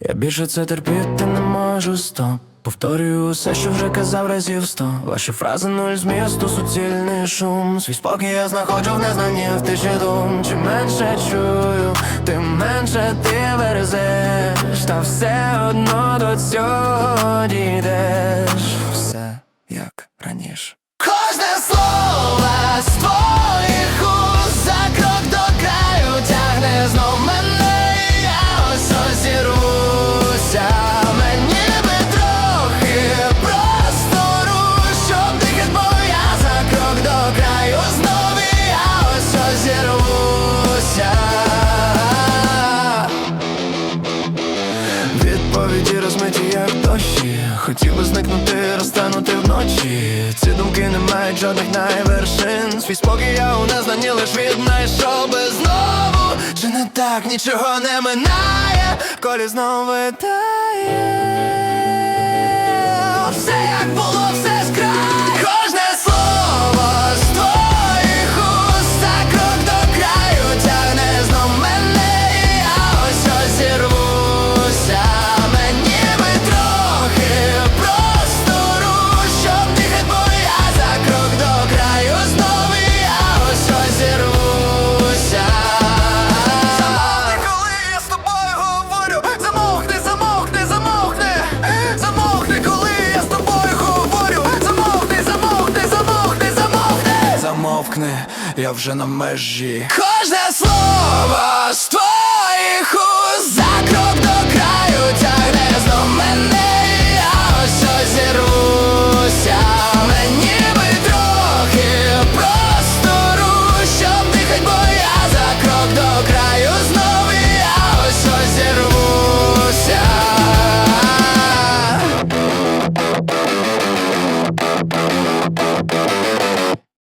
Я більше це терпіти не можу стоп Повторюю усе, що вже казав разів сто. Ваші фрази нуль змісту, суцільний шум. Свій спокій я знаходжу в незнанні в тиші дум. Чим менше чую, тим менше ти верзеш. Та все одно до цього дійдеш. Все як раніше. Кожне слово Відповіді розмиті, як дощі. Хотів би зникнути, розтанути вночі. Ці думки не мають жодних найвершин. Свій спокій я у незнанні лиш віднайшов би. Знову Чи не так нічого не минає, колі знову витає. Все як було, Замовкни, я вже на межі. Кожне слово